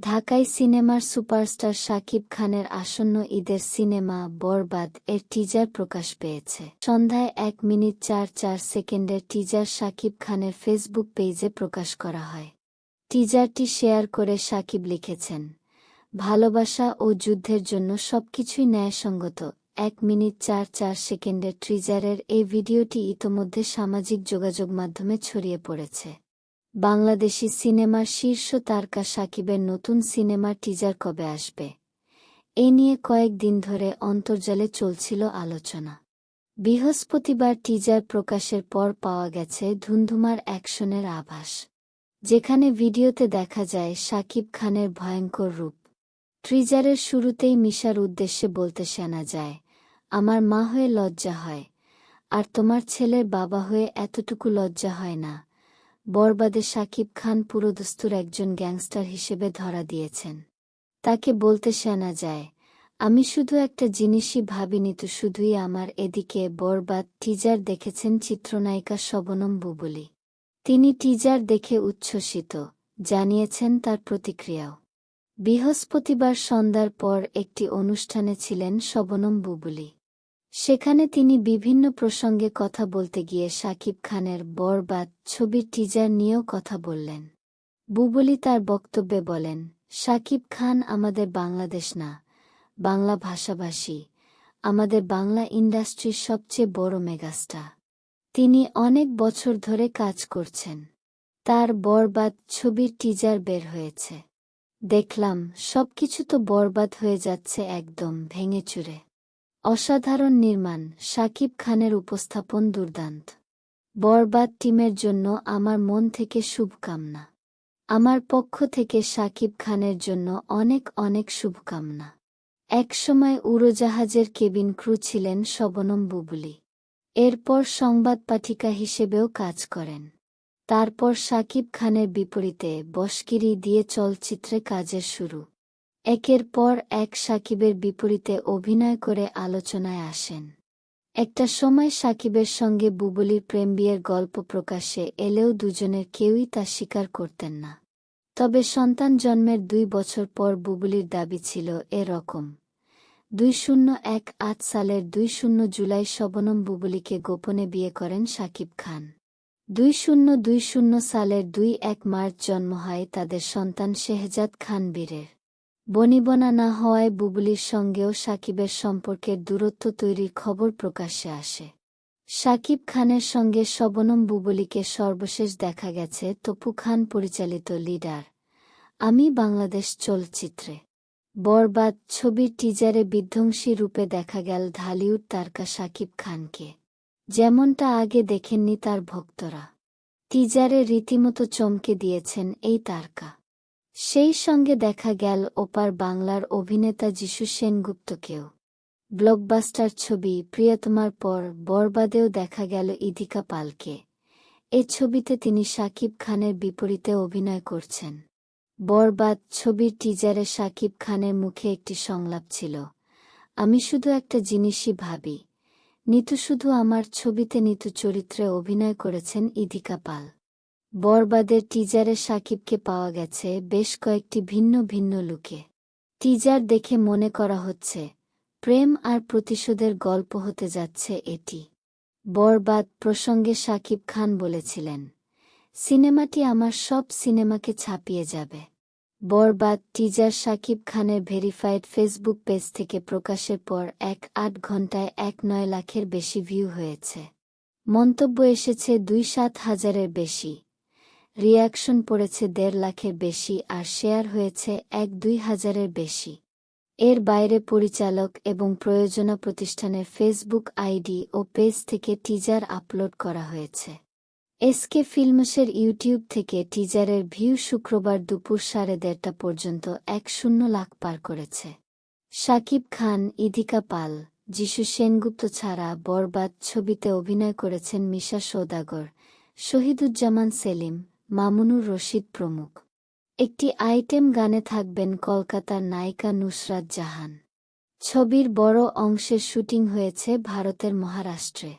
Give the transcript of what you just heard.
ঢাকায় সিনেমার সুপারস্টার শাকিব খানের আসন্ন ঈদের সিনেমা বরবাদ এর টিজার প্রকাশ পেয়েছে। সন্ধ্যায় এক মিনিট চার চার সেকেন্ডের টিজার শাকিব খানের ফেসবুক পেজে প্রকাশ করা হয়। টিজারটি শেয়ার করে শাকিব লিখেছেন, ভালোবাসা ও যুদ্ধের জন্য সবকিছুই ন্যায়সঙ্গত। এক মিনিট চার চার সেকেন্ডের ট্রিজারের এই ভিডিওটি ইতোমধ্যে সামাজিক যোগাযোগ মাধ্যমে ছড়িয়ে পড়েছে। বাংলাদেশি সিনেমার শীর্ষ তারকা সাকিবের নতুন সিনেমার টিজার কবে আসবে? এ নিয়ে কয়েক দিন ধরে অন্তর্জালে চলছিল আলোচনা। বৃহস্পতিবার টিজার প্রকাশের পর পাওয়া গেছে ধুন্ধুমার অ্যাকশনের আভাস, যেখানে ভিডিওতে দেখা যায় সাকিব খানের ভয়ঙ্কর রূপ। ট্রিজারের শুরুতেই মিশার উদ্দেশ্যে বলতে শোনা যায়, আমার মা হয়ে লজ্জা হয়, আর তোমার ছেলের বাবা হয়ে এতটুকু লজ্জা হয় না। বরবাদে সাকিব খান পুরোদস্তুর একজন গ্যাংস্টার হিসেবে ধরা দিয়েছেন। তাকে বলতে শোনা যায়, আমি শুধু একটা জিনিসই ভাবিনি, তো শুধুই আমার এদিকে বরবাদ টিজার দেখেছেন চিত্রনায়িকা শবনম বুবুলি। তিনি টিজার দেখে উচ্ছ্বসিত, জানিয়েছেন তার প্রতিক্রিয়াও। বৃহস্পতিবার সন্ধ্যার পর একটি অনুষ্ঠানে ছিলেন শবনম বুবুলি। সেখানে তিনি বিভিন্ন প্রসঙ্গে কথা বলতে গিয়ে শাকিব খানের বরবাদ ছবির টিজার নিয়েও কথা বললেন। বুবলি তার বক্তব্যে বলেন শাকিব খান আমাদের বাংলাদেশ না, বাংলা ভাষাভাষী। আমাদের বাংলা ইন্ডাস্ট্রির সবচেয়ে বড় মেগাস্টার। তিনি অনেক বছর ধরে কাজ করছেন। তার বরবাদ ছবির টিজার বের হয়েছে। দেখলাম সবকিছু তো বরবাদ হয়ে যাচ্ছে একদম ভেঙে চুরে। অসাধারণ নির্মাণ শাকিব খানের উপস্থাপন দুর্দান্ত। বরবাদ টিমের জন্য আমার মন থেকে শুভকামনা। আমার পক্ষ থেকে শাকিব খানের জন্য অনেক অনেক শুভকামনা। একসময় উড়োজাহাজের কেবিন ক্রু ছিলেন শবনম বুবুলি। এরপর সংবাদ পাঠিকা হিসেবেও কাজ করেন। তারপর শাকিব খানের বিপরীতে বসকিরি দিয়ে চলচ্চিত্রে কাজের শুরু। একের পর এক সাকিবের বিপরীতে অভিনয় করে আলোচনায় আসেন। একটা সময় সাকিবের সঙ্গে বুবলির প্রেম বিয়ের গল্প প্রকাশে এলেও দুজনের কেউই তা স্বীকার করতেন না। তবে সন্তান জন্মের দুই বছর পর বুবলির দাবি ছিল এরকম। দুই শূন্য এক আট সালের দুই শূন্য জুলাই শবনম বুবলিকে গোপনে বিয়ে করেন সাকিব খান। দুই শূন্য দুই শূন্য সালের দুই এক মার্চ জন্ম হয় তাদের সন্তান শেহজাদ খান বীরের। বনিবনা না হওয়ায় বুবলির সঙ্গেও সাকিবের সম্পর্কের দূরত্ব তৈরির খবর প্রকাশ্যে আসে। সাকিব খানের সঙ্গে শবনম বুবলিকে সর্বশেষ দেখা গেছে তপু খান পরিচালিত লিডার, আমি বাংলাদেশ চলচ্চিত্রে। বরবাদ ছবির টিজারে বিধ্বংসী রূপে দেখা গেল ঢালিউড তারকা সাকিব খানকে। যেমনটা আগে দেখেননি তার ভক্তরা। টিজারে রীতিমতো চমকে দিয়েছেন এই তারকা। সেই সঙ্গে দেখা গেল ওপার বাংলার অভিনেতা যিশু সেনগুপ্তকেও। ব্লকবাস্টার ছবি প্রিয়তমার পর বরবাদেও দেখা গেল ইদিকা পালকে। এ ছবিতে তিনি শাকিব খানের বিপরীতে অভিনয় করছেন। বরবাদ ছবির টিজারে শাকিব খানের মুখে একটি সংলাপ ছিল। আমি শুধু একটা জিনিসই ভাবি। নিতু শুধু আমার ছবিতে নিতু চরিত্রে অভিনয় করেছেন ইদিকা পাল। বরবাদের টিজারে সাকিবকে পাওয়া গেছে বেশ কয়েকটি ভিন্ন ভিন্ন লুকে। টিজার দেখে মনে করা হচ্ছে, প্রেম আর প্রতিশোধের গল্প হতে যাচ্ছে এটি। বরবাদ প্রসঙ্গে সাকিব খান বলেছিলেন, সিনেমাটি আমার সব সিনেমাকে ছাপিয়ে যাবে। বরবাদ টিজার সাকিব খানের ভেরিফাইড ফেসবুক পেজ থেকে প্রকাশের পর এক আট ঘন্টায় এক নয় লাখের বেশি ভিউ হয়েছে। মন্তব্য এসেছে দুই সাত হাজারের বেশি। রিয়াকশন পড়েছে দেড় লাখের বেশি আর শেয়ার হয়েছে এক দুই হাজারের বেশি। এর বাইরে পরিচালক এবং প্রয়োজনা প্রতিষ্ঠানের ফেসবুক আইডি ও পেজ থেকে টিজার আপলোড করা হয়েছে। এসকে ফিল্মসের ইউটিউব থেকে টিজারের ভিউ শুক্রবার দুপুর সাড়ে দেড়টা পর্যন্ত এক শূন্য লাখ পার করেছে। শাকিব খান ইদিকা পাল, যিশু সেনগুপ্ত ছাড়া বরবাদ ছবিতে অভিনয় করেছেন মিশা সৌদাগর, শহীদুজ্জামান সেলিম মামুনুর রশিদ প্রমুখ। একটি আইটেম গানে থাকবেন কলকাতার নায়িকা নুসরাত জাহান। ছবির বড় অংশের শুটিং হয়েছে ভারতের মহারাষ্ট্রে।